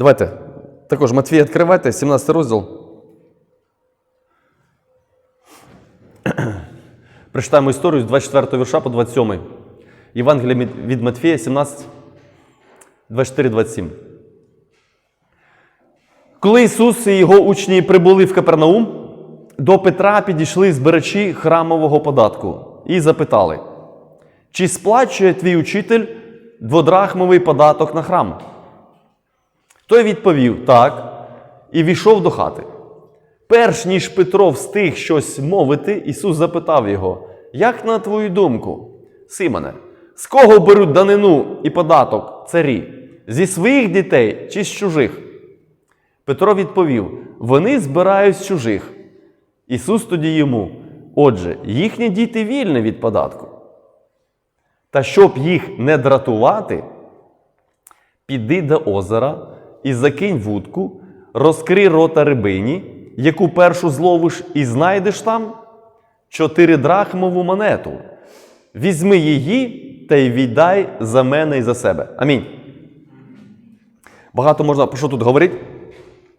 Давайте. Також Матвій відкривайте, 17 розділ. Прочитаємо історію з 24 вірша по 27. Євангелія від Матфія 17, 24-27. Коли Ісус і його учні прибули в Капернаум, до Петра підійшли збирачі храмового податку і запитали, чи сплачує твій учитель дводрахмовий податок на храм? Той відповів так і війшов до хати. Перш ніж Петро встиг щось мовити, Ісус запитав його: Як на твою думку, Симоне, з кого беруть данину і податок царі? Зі своїх дітей чи з чужих? Петро відповів: Вони збирають з чужих. Ісус тоді йому: Отже, їхні діти вільні від податку. Та щоб їх не дратувати, піди до озера і закинь вудку, розкрий рота рибині, яку першу зловиш, і знайдеш там чотиридрахмову монету. Візьми її та й віддай за мене і за себе. Амінь. Багато можна про що тут говорити,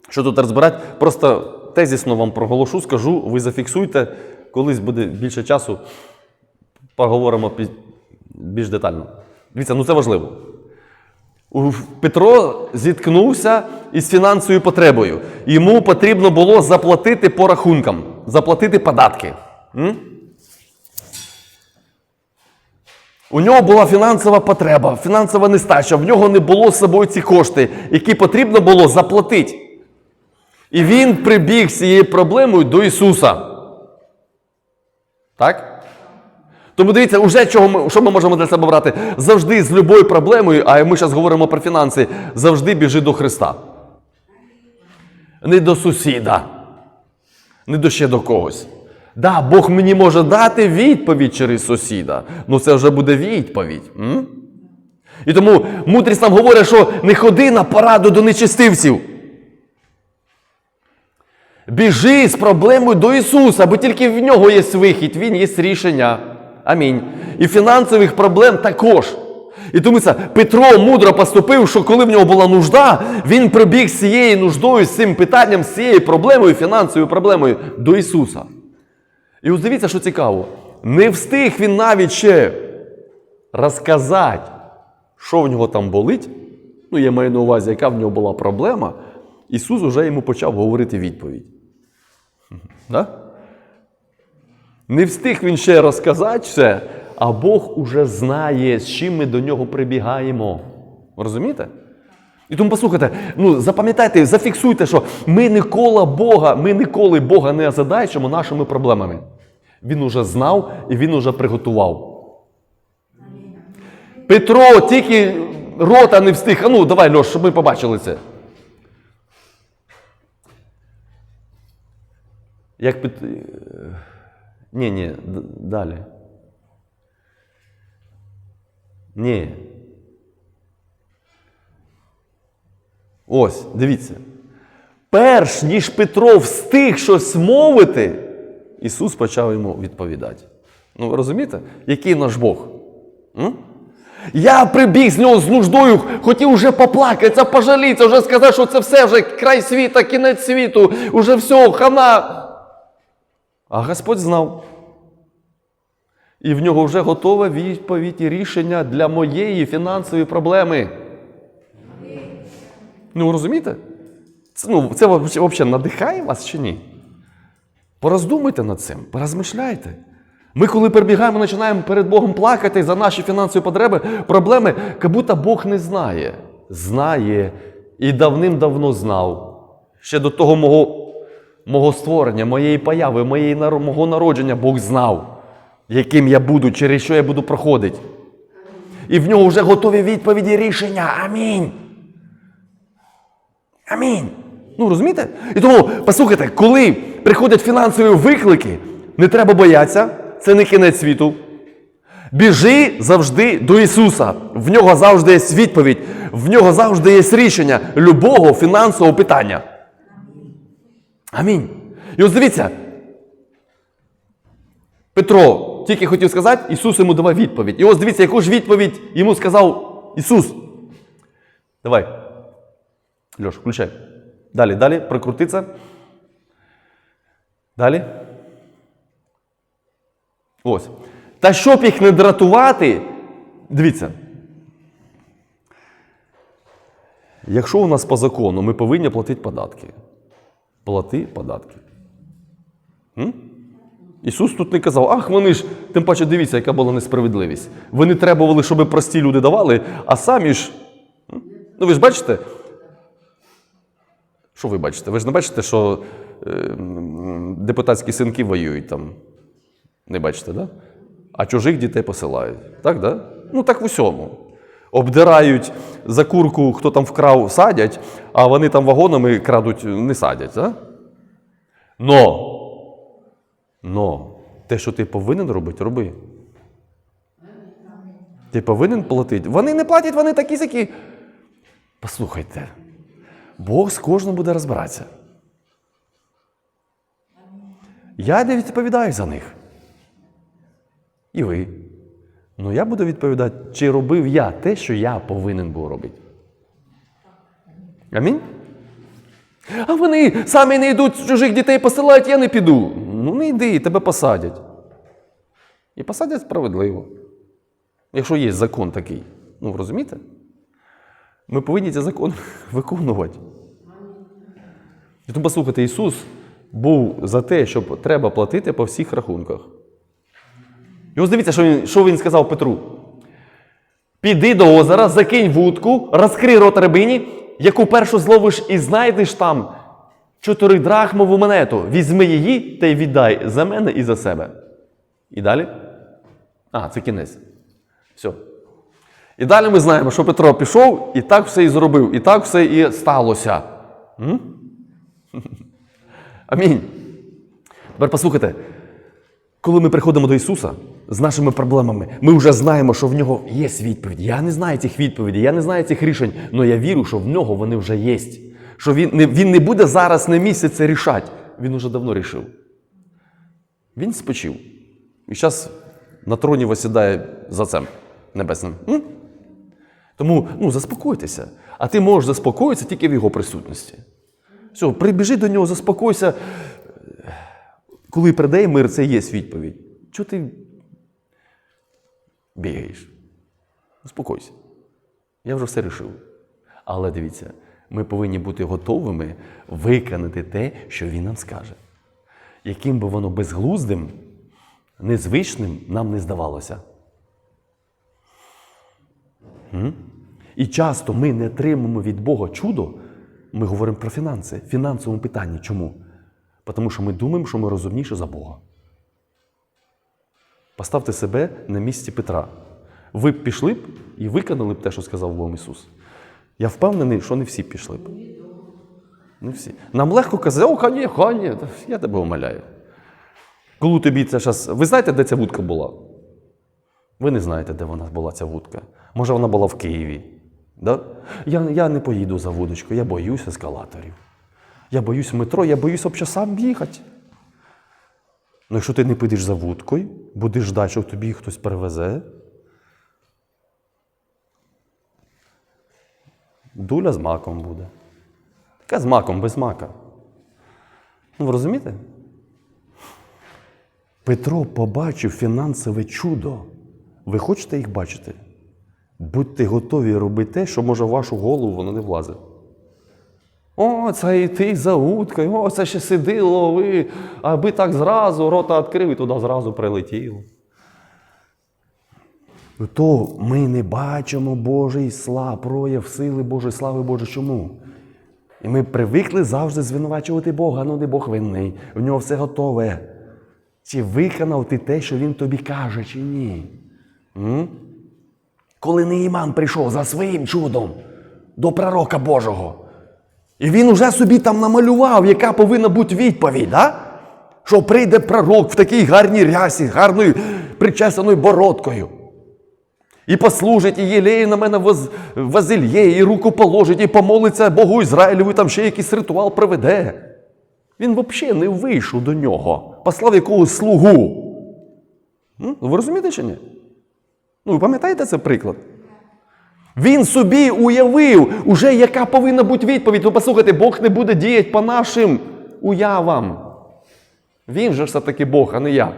що тут розбирати. Просто тезісно вам проголошу, скажу, ви зафіксуйте, колись буде більше часу, поговоримо більш детально. Дивіться, ну це важливо. Петро зіткнувся із фінансовою потребою. Йому потрібно було заплатити по рахункам, заплатити податки. У нього була фінансова потреба, фінансова нестача, в нього не було з собою ці кошти, які потрібно було заплатити. І він прибіг з цією проблемою до Ісуса. Так? Тому дивіться, уже чого ми, що ми можемо для себе брати? Завжди з любою проблемою, а ми зараз говоримо про фінанси, завжди біжи до Христа. Не до сусіда, не до ще до когось. Да, Бог мені може дати відповідь через сусіда. Ну це вже буде відповідь. М? І тому мудрість нам говорить, що не ходи на пораду до нечистивців. Біжи з проблемою до Ісуса, бо тільки в нього є вихід, Він є рішення. Амінь. І фінансових проблем також. І тому Петро мудро поступив, що коли в нього була нужда, він прибіг з цією нуждою, з цим питанням, з цією проблемою, фінансовою проблемою до Ісуса. І ось дивіться, що цікаво. Не встиг він навіть ще розказати, що в нього там болить. Ну, я маю на увазі, яка в нього була проблема. Ісус уже йому почав говорити відповідь. Да? Не встиг він ще розказати все, а Бог уже знає, з чим ми до нього прибігаємо. Розумієте? І тому послухайте, ну запам'ятайте, зафіксуйте, що ми ніколи Бога, ми ніколи Бога не озадачимо нашими проблемами. Він уже знав і він уже приготував. Петро тільки рота не встиг. А ну, давай, Льош, щоб ми побачили це. Як під... Ні, ні, далі. Ні. Ось, дивіться. Перш ніж Петро встиг щось мовити, Ісус почав йому відповідати. Ну, ви розумієте, який наш Бог? М? Я прибіг з нього з нуждою, хотів вже поплакатися, пожалітися, вже сказати, що це все вже край світа, кінець світу, уже все, хана. А Господь знав. І в нього вже готова відповідь і рішення для моєї фінансової проблеми. Ну, розумієте? Це, ну, це взагалі надихає вас чи ні? Пороздумуйте над цим, порозмишляйте. Ми, коли прибігаємо, починаємо перед Богом плакати за наші фінансові потреби, проблеми, як будто Бог не знає. Знає і давним-давно знав. Ще до того мого, мого створення, моєї появи, моєї, мого народження Бог знав, яким я буду, через що я буду проходити. І в нього вже готові відповіді рішення. Амінь. Амінь. Ну розумієте? І тому, послухайте, коли приходять фінансові виклики, не треба боятися, це не кінець світу. Біжи завжди до Ісуса. В нього завжди є відповідь, в нього завжди є рішення любого фінансового питання. Амінь. І ось дивіться. Петро тільки хотів сказати, Ісус йому давав відповідь. І ось дивіться, яку ж відповідь йому сказав Ісус. Давай. Льош, включай. Далі, далі, прикрути це. Далі. Ось. Та щоб їх не дратувати, дивіться. Якщо у нас по закону ми повинні платити податки. Плати податки. М? Ісус тут не казав, ах, вони ж, тим паче дивіться, яка була несправедливість. Вони требували, щоб прості люди давали, а самі ж. Ну ви ж бачите? Що ви бачите? Ви ж не бачите, що е, депутатські синки воюють там. Не бачите, да? А чужих дітей посилають. Так, да? Ну так в усьому. Обдирають за курку, хто там вкрав, садять, а вони там вагонами крадуть, не садять. Да? Но, но те, що ти повинен робити, роби. Ти повинен платити. Вони не платять, вони такі сякі. Послухайте, Бог з кожним буде розбиратися. Я не відповідаю за них. І ви. Ну я буду відповідати, чи робив я те, що я повинен був робити. Амінь? А вони самі не йдуть, чужих дітей посилають, я не піду. Ну не йди, тебе посадять. І посадять справедливо. Якщо є закон такий. Ну, розумієте? Ми повинні цей закон виконувати. І тому послухайте, Ісус був за те, щоб треба платити по всіх рахунках. І ось дивіться, що він, що він сказав Петру. Піди до озера, закинь вудку, розкрий рот рибині, яку першу зловиш і знайдеш там чотиридрахмову монету. Візьми її та й віддай за мене і за себе. І далі? А, це кінець. Все. І далі ми знаємо, що Петро пішов і так все і зробив, і так все і сталося. М? Амінь. Тепер послухайте, коли ми приходимо до Ісуса з нашими проблемами, ми вже знаємо, що в нього є відповідь. Я не знаю цих відповідей, я не знаю цих рішень, але я вірю, що в нього вони вже є. Що він не, він не буде зараз на місяць це рішати. Він уже давно рішив. Він спочив. І зараз на троні восідає за цим небесним. М? Тому ну, заспокойтеся. А ти можеш заспокоїтися тільки в його присутності. Все, прибіжи до нього, заспокойся. Коли прийде мир, це є відповідь. Чого ти бігаєш? Успокойся. Я вже все рішив. Але дивіться, ми повинні бути готовими виконати те, що він нам скаже. Яким би воно безглуздим, незвичним нам не здавалося. І часто ми не отримуємо від Бога чудо, ми говоримо про фінанси, фінансовому питанні. Чому? Тому що ми думаємо, що ми розумніші за Бога. Поставте себе на місці Петра. Ви б пішли б і виконали б те, що сказав вам Ісус. Я впевнений, що не всі пішли б. Не всі. Нам легко казати, о, хані, хані, я тебе умоляю. Коли тобі це зараз. Ви знаєте, де ця вудка була? Ви не знаєте, де вона була, ця вудка. Може, вона була в Києві. Да? Я, я не поїду за вудочкою, я боюсь ескалаторів. Я боюсь метро, я боюсь взагалі сам їхати. Ну, якщо ти не підеш за вудкою, будеш ждати, що тобі хтось перевезе. Дуля з маком буде. Яка з маком, без мака. Ну, ви розумієте? Петро побачив фінансове чудо. Ви хочете їх бачити? Будьте готові робити те, що може в вашу голову воно не влазить. О, це і ти за уткою, о, це ще сиди, лови, аби так зразу рота відкрив і туди зразу прилетіло. То ми не бачимо Божий слав, прояв сили Божої слави Божої. Чому? І ми привикли завжди звинувачувати Бога, ну не Бог винний, в нього все готове. Чи виконав ти те, що він тобі каже, чи ні? М? Коли Неїман прийшов за своїм чудом до пророка Божого, і він уже собі там намалював, яка повинна бути відповідь, да? що прийде пророк в такій гарній рясі, гарною причесаною бородкою. І послужить, і єлеє на мене воз, возильє, і руку положить, і помолиться Богу Ізраїлю, і там ще якийсь ритуал проведе. Він взагалі не вийшов до нього, послав якогось слугу. М? Ви розумієте чи ні? Ну, ви пам'ятаєте цей приклад? Він собі уявив, уже яка повинна бути відповідь. Ну, послухайте, Бог не буде діяти по нашим уявам. Він же ж все-таки Бог, а не я.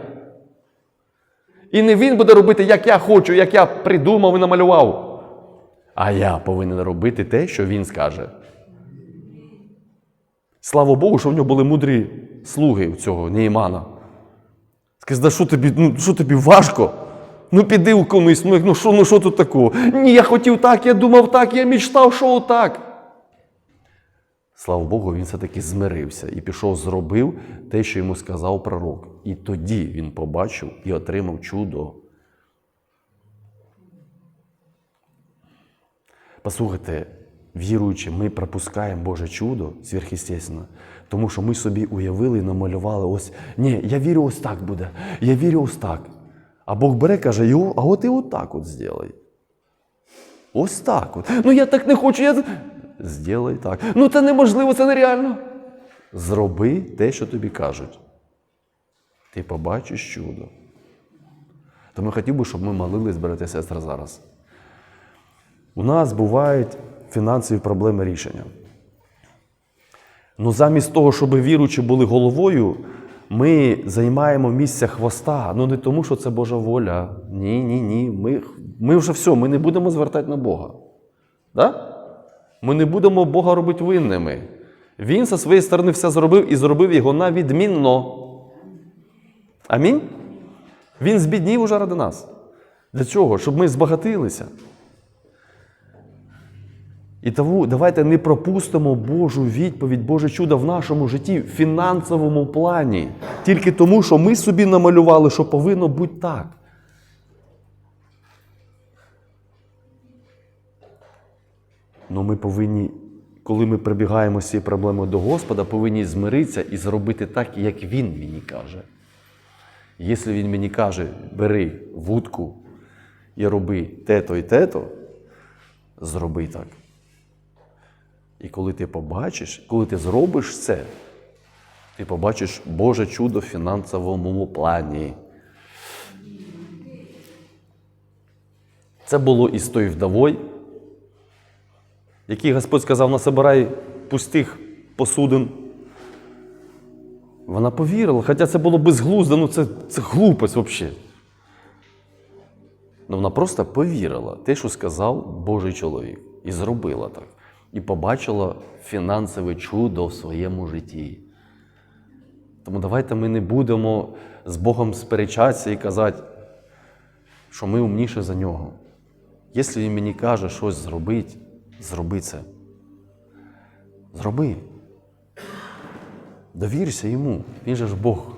І не він буде робити, як я хочу, як я придумав і намалював. А я повинен робити те, що він скаже. Слава Богу, що в нього були мудрі слуги у цього Неймана. Скажи, да що тобі, ну, що тобі важко? Ну піди уклонись, ну, ну що ну, що тут такого? Ні, я хотів так, я думав так, я мечтав, що так. Слава Богу, він все-таки змирився і пішов, зробив те, що йому сказав пророк. І тоді він побачив і отримав чудо. Послухайте, віруючи, ми пропускаємо Боже чудо сверхъестественно, тому що ми собі уявили і намалювали ось, ні, я вірю, ось так буде, я вірю ось так. А Бог бере, каже, його, а от і отак от зробай. Ось так от. Ну я так не хочу, я. Зробай так. Ну це неможливо, це нереально. Зроби те, що тобі кажуть. Ти побачиш чудо. Тому я хотів би, щоб ми молились, брати і сестри, зараз. У нас бувають фінансові проблеми рішення. Ну, замість того, щоб віруючі були головою, ми займаємо місце хвоста. Ну не тому, що це Божа воля. Ні, ні, ні. Ми, ми вже все, ми не будемо звертати на Бога. Да? Ми не будемо Бога робити винними. Він зі своєї сторони все зробив і зробив його на відмінно. Амінь. Він збіднів уже ради нас. Для чого? Щоб ми збагатилися. І тому давайте не пропустимо Божу відповідь, Боже чудо в нашому житті в фінансовому плані. Тільки тому, що ми собі намалювали, що повинно бути так. Ну ми повинні, коли ми прибігаємо з цією проблемою до Господа, повинні змиритися і зробити так, як Він мені каже. Якщо Він мені каже, бери вудку і роби те-то і те-то, зроби так. І коли ти побачиш, коли ти зробиш це, ти побачиш Боже чудо в фінансовому плані. Це було із тою вдовою, який Господь сказав, насобирай пустих посудин. Вона повірила, хоча це було безглуздо, ну це, це глупость взагалі. Ну вона просто повірила те, що сказав Божий чоловік, і зробила так. І побачила фінансове чудо в своєму житті. Тому давайте ми не будемо з Богом сперечатися і казати, що ми умніше за нього. Якщо він мені каже щось зробити, зроби це. Зроби. Довірся йому. Він же ж Бог